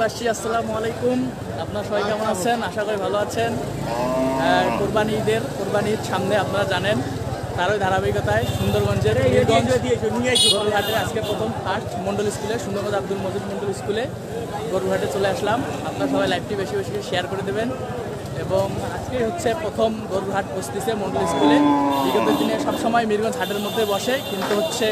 বাসী আসসালামু আলাইকুম। আপনারা সবাই কেমন আছেন? আশা করি ভালো আছেন। কোরবানি ঈদের কোরবানি ঈদ সামনে আপনারা জানেন তারই ধারাবাহিকতায় সুন্দরগঞ্জের গরুহাটে আজকে প্রথম ফার্স্ট মন্ডল স্কুলে সুন্দরগঞ্জ আব্দুল মজিদ মন্ডল স্কুলে গরুহাটে চলে আসলাম। আপনারা সবাই লাইভটি বেশি বেশি শেয়ার করে দেবেন। এবং আজকে হচ্ছে প্রথম গরুহাট বসতেছে মন্ডল স্কুলে। বিগত দিনে সবসময় মিরগঞ্জ হাটের মধ্যে বসে কিন্তু হচ্ছে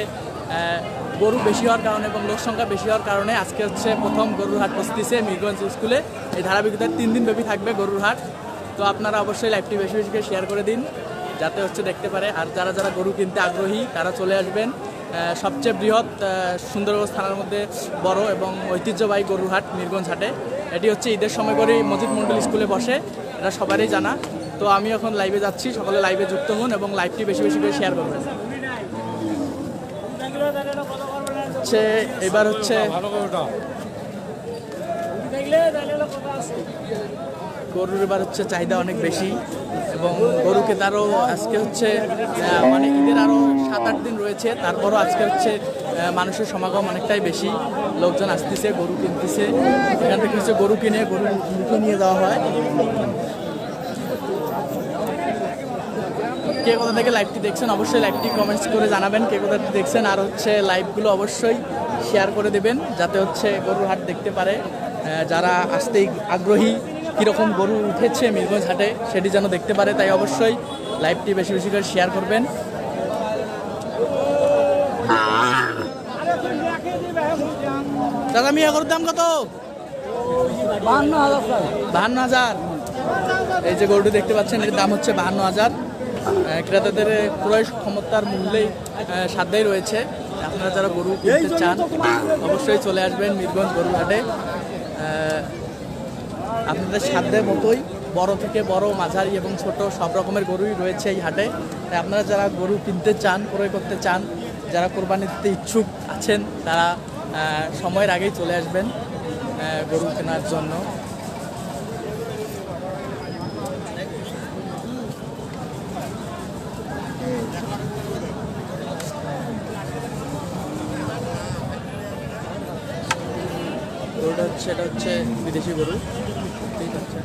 গরু বেশি হওয়ার কারণে এবং লোক সংখ্যা বেশি হওয়ার কারণে আজকে হচ্ছে প্রথম গরুর হাট বসতেছে মিরগঞ্জ স্কুলে। এই ধারাবাহিকতায় তিন দিন ব্যাপী থাকবে গরুর হাট। তো আপনারা অবশ্যই লাইভটি বেশি বেশি করে শেয়ার করে দিন যাতে হচ্ছে দেখতে পারে। আর যারা যারা গরু কিনতে আগ্রহী তারা চলে আসবেন। সবচেয়ে বৃহৎ আহ, সুন্দরগঞ্জ থানার মধ্যে বড় এবং ঐতিহ্যবাহী গরুর হাট মিরগঞ্জ হাটে। এটি হচ্ছে ঈদের সময় করে মজিদ মন্ডল স্কুলে বসে। এটা সবারই জানা। তো আমি এখন লাইভে যাচ্ছি। সকলে লাইভে যুক্ত হন এবং লাইভটি বেশি বেশি করে শেয়ার করবেন। হচ্ছে, এবার হচ্ছে গরুর এবার হচ্ছে চাহিদা অনেক বেশি এবং গরুকে তারও আজকে হচ্ছে মানে ঈদের আরও সাত আট দিন রয়েছে, তারপরও আজকে হচ্ছে মানুষের সমাগম অনেকটাই বেশি, লোকজন আসতেছে, গরু কিনতেছে, এখান থেকে হচ্ছে গরু কিনে গরু মুখে নিয়ে যাওয়া হয়। কে কোথা থেকে লাইভটি দেখছেন অবশ্যই লাইভটি কমেন্টস করে জানাবেন কে কোথা থেকে দেখছেন আর হচ্ছে লাইভগুলো অবশ্যই শেয়ার করে দেবেন যাতে হচ্ছে গরুর হাট দেখতে পারে। যারা আসতেই আগ্রহী কীরকম গরু উঠেছে মিরগঞ্জ হাটে সেটি যেন দেখতে পারে তাই অবশ্যই লাইভটি বেশি বেশি করে শেয়ার করবেন। দাদা মিয়া গরুর দাম কত? বাহান্ন হাজার। এই যে গরুটি দেখতে পাচ্ছেন এর দাম হচ্ছে বাহান্ন হাজার। ক্রেতাদের ক্রয় ক্ষমতার মূল্যেই সাধ্যই রয়েছে। আপনারা যারা গরু কিনতে চান অবশ্যই চলে আসবেন মিরগঞ্জ গরুহাটে। আহ, আপনাদের সাধ্যের মতোই বড় থেকে বড় মাঝারি এবং ছোট সব রকমের গরুই রয়েছে এই হাটে। তাই আপনারা যারা গরু কিনতে চান ক্রয় করতে চান যারা কোরবানি দিতে ইচ্ছুক আছেন তারা সময়ের আগেই চলে আসবেন গরু কেনার জন্য। গরুটা হচ্ছে এটা হচ্ছে বিদেশি গরু। ঠিক আছে।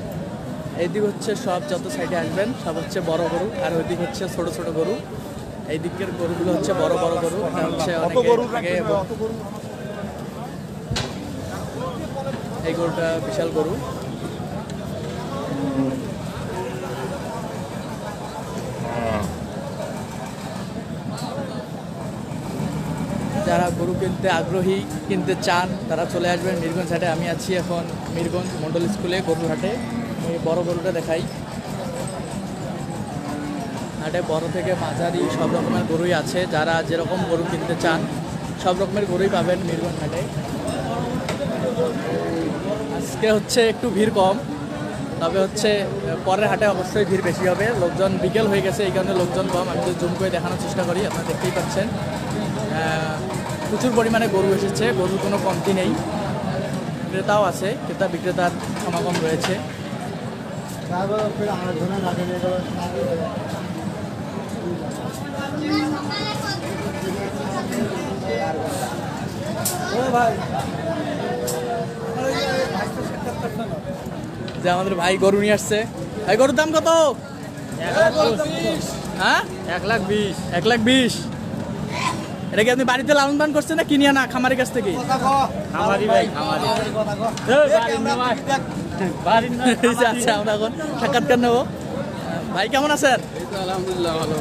এইদিক হচ্ছে সব যত সাইডে আসবেন সব হচ্ছে বড় গরু আর ওইদিক হচ্ছে ছোট ছোট গরু। এই দিকের গরুগুলো হচ্ছে বড় বড় গরু। এটা হচ্ছে অনেকে এই গরুটা বিশাল গরু যারা গরু কিনতে আগ্রহী, কিনতে চান, তারা চলে আসবেন মিরগঞ্জ হাটে আমি আছি এখন মিরগঞ্জ মন্ডল স্কুলে, গরুর হাটে। আমি বড় গরুটা দেখাই। হাটে বড় থেকে মাঝারি সব রকমের গরুই আছে। যারা যেরকম গরু কিনতে চান, সব রকমের গরুই পাবেন মিরগঞ্জ হাটে। আজকে হচ্ছে একটু ভিড় কম, তবে হচ্ছে, পরের হাটে অবশ্যই ভিড় বেশি হবে। লোকজন বিকেল হয়ে গেছে, এই কারণে লোকজন কম। আমি যদি জুম করে দেখানোর চেষ্টা করি, আপনারা দেখতেই পাচ্ছেন। প্রচুর পরিমাণে গরু এসেছে গরুর কোনো কমতি নেই। ক্রেতাও আছে ক্রেতা বিক্রেতার সমাগম রয়েছে। যে আমাদের ভাই গরু নিয়ে আসছে। ভাই গরুর দাম কত? হ্যাঁ? এক লাখ বিশ। এক লাখ বিশ। এটা কি আপনি বাড়িতে লালন পালন করছেন না কিনিয়া না খামারের কাছ থেকে? আচ্ছা আমরা এখন সাক্ষাৎকার নেব। ভাই কেমন আছেন? আলহামদুলিল্লাহ ভালো।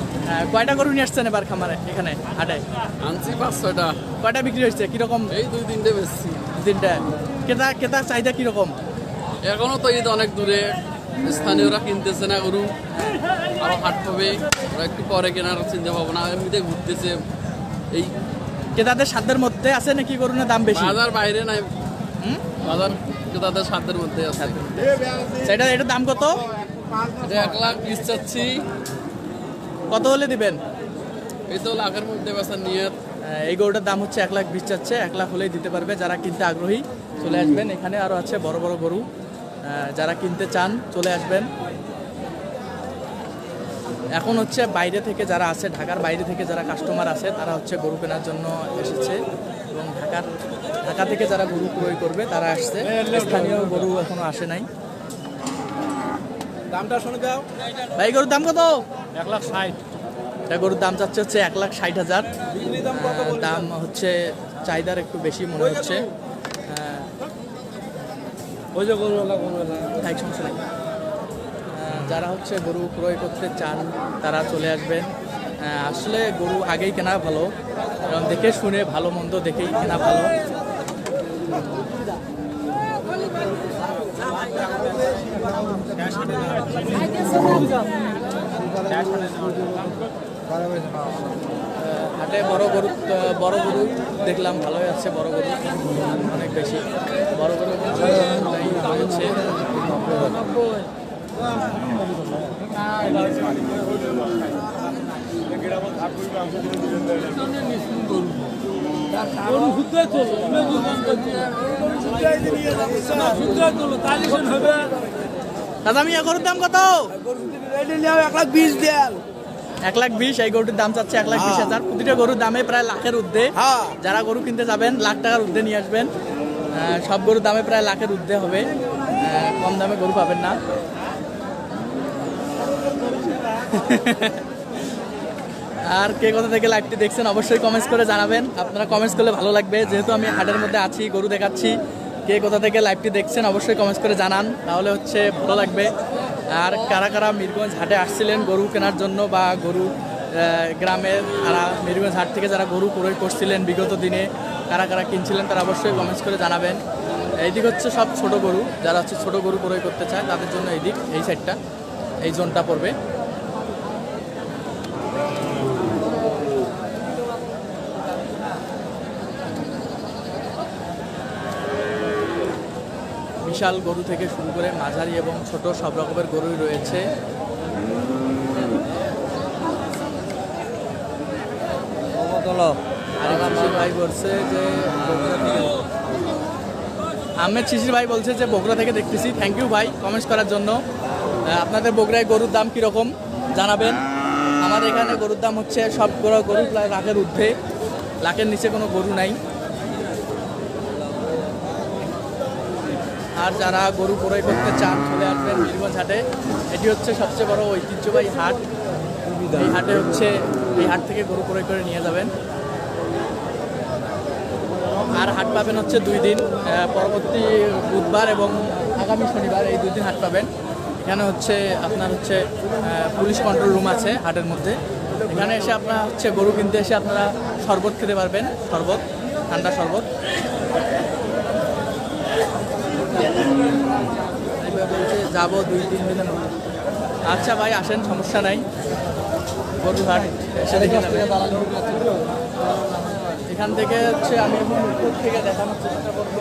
কয়টা গরু নিয়ে আসছেন এবার খামারে এখানে হাটে? আনছি পাঁচ ছয়টা কয়টা বিক্রি হয়েছে? কীরকম? এই দুই তিনটে বেশি তিনটা। ক্রেতা ক্রেতা চাহিদা কীরকম? এখনও তো ঈদ অনেক দূরে। স্থানীয়রা কিনতেছে না গরু। আরও হাট হবে। ওরা একটু পরে কেনার চিন্তা ভাবনা এমনিতে ঘুরতেছে। এই ক্রেতাদের সাধ্যের মধ্যে আছে নাকি গরুনের দাম বেশি? বাজার বাইরে নাই। হুম? বাজার তাদের সাধ্যের মধ্যে আছে। সেটা এটার দাম কত? এটা এক লাখ বিশ চাচ্ছি। কত হলে দিবেন? এই তো লাখের মধ্যে বেচার নিয়ে আহ, এই গরুটার দাম হচ্ছে এক লাখ বিশ চাচ্ছে এক লাখ হলেই দিতে পারবে। যারা কিনতে আগ্রহী চলে আসবেন। এখানে আরও আছে বড় বড় গরু। যারা কিনতে চান চলে আসবেন। এখন হচ্ছে বাইরে থেকে যারা আছে ঢাকার বাইরে থেকে যারা কাস্টমার আছে তারা হচ্ছে গরু কেনার জন্য এসেছে। এবং ঢাকার ঢাকা থেকে যারা গরু ক্রয় করবে তারা আসছে। স্থানীয় গরু এখনও আসে নাই। দামটা শুনে দাও। ভাই গরুর দাম কত? এক লাখ ষাট। এটা গরুর দাম চাচ্ছে হচ্ছে এক লাখ ষাট হাজার। দাম হচ্ছে চাহিদার একটু বেশি মনে হচ্ছে। ওই যে গরুওয়ালা গরুওয়ালা। থাক সমস্যা নাই। আহ, যারা হচ্ছে গরু ক্রয় করতে চান, তারা চলে আসবেন। আসলে গরু আগেই কেনা ভালো। কারণ দেখে শুনে ভালো মন্দ দেখেই কেনা ভালো। হাটে বড় গরু বড় গরু দেখলাম, ভালোই আছে বড় গরু। অনেক বেশি। বড় গরু হচ্ছে। দাদা মিয়া গরুর দাম কত? এক লাখ বিশ দেয়াল এক লাখ বিশ এই গরুটির দাম চাচ্ছে এক লাখ বিশ হাজার। প্রতিটা গরুর দামে প্রায় লাখের ঊর্ধ্বে। হ্যাঁ। যারা গরু কিনতে যাবেন লাখ টাকার ঊর্ধ্বে নিয়ে আসবেন। সব গরুর দামে প্রায় লাখের ঊর্ধ্বে হবে। কম দামে গরু পাবেন না। আর কে কোথা থেকে লাইভটি দেখছেন অবশ্যই কমেন্টস করে জানাবেন। আপনারা কমেন্টস করলে ভালো লাগবে। যেহেতু আমি হাটের মধ্যে আছি, গরু দেখাচ্ছি, কে কোথা থেকে লাইভটি দেখছেন অবশ্যই কমেন্টস করে জানান। তাহলে হচ্ছে ভালো লাগবে। আর কারা কারা মিরগঞ্জ হাটে আসছিলেন গরু কেনার জন্য বা গরু গ্রামের তারা মিরগঞ্জ হাট থেকে যারা গরু ক্রয় করছিলেন বিগত দিনে, কারা কারা কিনছিলেন তারা অবশ্যই কমেন্টস করে জানাবেন। এইদিক হচ্ছে সব ছোট গরু। যারা হচ্ছে ছোট গরু ক্রয় করতে চায় তাদের জন্য এই দিক এই সাইডটা এই জোনটা পড়বে। বিশাল গরু থেকে শুরু করে মাঝারি এবং ছোট সব রকমের গরুই রয়েছে। ভাই বলছে যে শিশির ভাই বলছে যে বগুড়া থেকে দেখতেছি। থ্যাংক ইউ ভাই কমেন্টস করার জন্য। আপনাদের বগুড়ায় গরুর দাম কীরকম জানাবেন? আমাদের এখানে গরুর দাম হচ্ছে, সব গরু গরু প্রায় লাখের ঊর্ধ্বে। লাখের নিচে কোনো গরু নাই। আর যারা গরু ক্রয় করতে চান, চলে আসবেন বীরগঞ্জ হাটে। এটি হচ্ছে সবচেয়ে বড় ঐতিহ্যবাহী হাট। এই হাটে হচ্ছে, এই হাট থেকে গরু ক্রয় করে নিয়ে যাবেন। আর হাট পাবেন হচ্ছে দুই দিন পরবর্তী বুধবার এবং আগামী শনিবার এই দুই দিন হাট পাবেন। এখানে হচ্ছে আপনার হচ্ছে পুলিশ কন্ট্রোল রুম আছে হাটের মধ্যে। এখানে এসে আপনার হচ্ছে গরু কিনতে এসে আপনারা শরবত খেতে পারবেন, শরবত, ঠান্ডা শরবত। যাব দুই, তিন দিনের আচ্ছা ভাই, আসেন, সমস্যা নাই। গরুহাট এসে দেখে এখান থেকে হচ্ছে আমি এখন উপর থেকে দেখানোর চেষ্টা করব।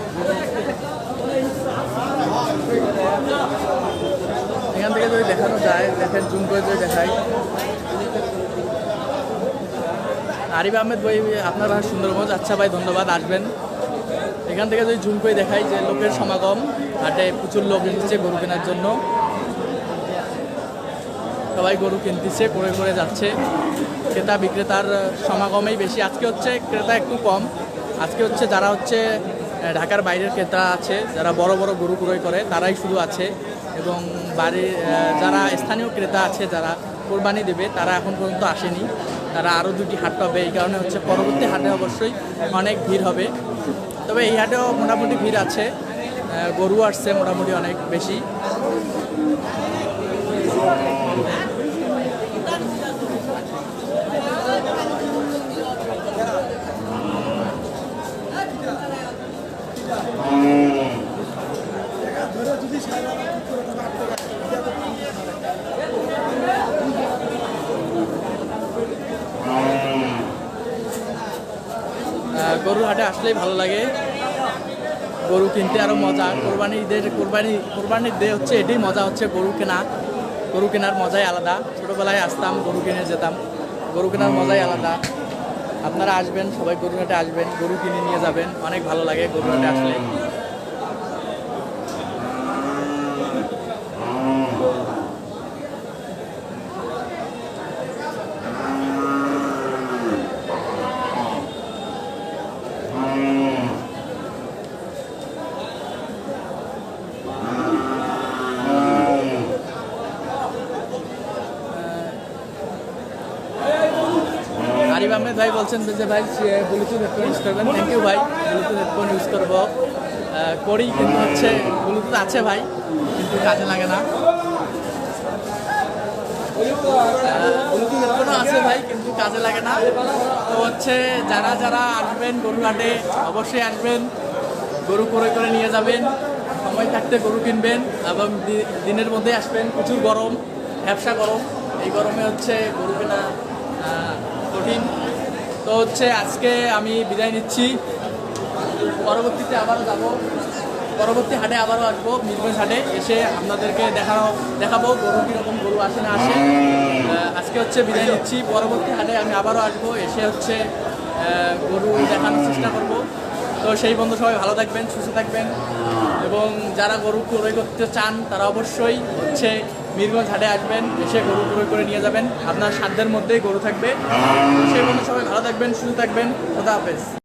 থেকে যদি দেখানো যায়, দেখেন জুম করে যদি দেখাই। আরিফ আহমেদ ভাই, আপনার ভাই সুন্দরগঞ্জ আচ্ছা ভাই, ধন্যবাদ, আসবেন। এখান থেকে যদি জুম করে দেখাই যে লোকের সমাগম, হাটে প্রচুর লোক এসেছে গরু কেনার জন্য। সবাই গরু কিনতেছে করে করে যাচ্ছে। ক্রেতা বিক্রেতার সমাগমেই বেশি। আজকে হচ্ছে ক্রেতা একটু কম। আজকে হচ্ছে যারা হচ্ছে ঢাকার বাইরের ক্রেতা আছে, যারা বড় বড় গরু ক্রয় করে, তারাই শুধু আছে। এবং বাড়ির যারা স্থানীয় ক্রেতা আছে, যারা কোরবানি দেবে, তারা এখন পর্যন্ত আসেনি। তারা আরও দুটি হাট পাবে। এই কারণে হচ্ছে পরবর্তী হাটে অবশ্যই অনেক ভিড় হবে। তবে এই হাটেও মোটামুটি ভিড় আছে। গরু আসছে মোটামুটি অনেক বেশি আহ, গরুর হাটে আসলেই ভালো লাগে। গরু কিনতে আরও মজা। কোরবানি ঈদের কোরবানি কোরবানির দে হচ্ছে এটাই মজা হচ্ছে গরু কেনা। গরু কেনার মজাই আলাদা। ছোটোবেলায় আসতাম, গরু কিনে যেতাম। গরু কেনার মজাই আলাদা। আপনারা আসবেন, সবাই গরু হাটে আসবেন, গরু কিনে নিয়ে যাবেন। অনেক ভালো লাগে গরু হাটে আসলে বলছেন যে ভাই, সে ব্লুটুথ হেডফোন ইউজ করবেন। থ্যাংক ইউ ভাই ব্লুটুথ হেডফোন ইউজ করব। করি কিন্তু হচ্ছে ব্লুটুথ আছে ভাই, কিন্তু কাজে লাগে না। ব্লুটুথ হেডফোনও আছে ভাই, কিন্তু কাজে লাগে না। তো হচ্ছে যারা যারা আসবেন গরুহাটে অবশ্যই আসবেন। গরু করে করে নিয়ে যাবেন। সময় থাকতে গরু কিনবেন এবং দিনের মধ্যে আসবেন। প্রচুর গরম, ব্যবসা গরম। এই গরমে হচ্ছে গরু কেনা কঠিন। তো হচ্ছে আজকে আমি বিদায় নিচ্ছি। পরবর্তীতে আবারও যাব। পরবর্তী হাটে আবারও আসব, মিরগঞ্জ হাটে। এসে আপনাদেরকে দেখানো দেখাবো গরু কীরকম গরু আসে না আসে। আজকে হচ্ছে বিদায় নিচ্ছি। পরবর্তী হাটে আমি আবারও আসব, এসে হচ্ছে গরু দেখানোর চেষ্টা করব। তো সেই বন্ধু সবাই ভালো থাকবেন, সুস্থ থাকবেন। এবং যারা গরু ক্রয় করতে চান, তারা অবশ্যই হচ্ছে মিরগঞ্জ হাটে আসবেন, এসে গরু ক্রয় করে নিয়ে যাবেন। আপনার সাধ্যের মধ্যেই গরু থাকবে। সেই মধ্যে সবাই ভালো থাকবেন, সুস্থ থাকবেন। খোদা হাফেজ।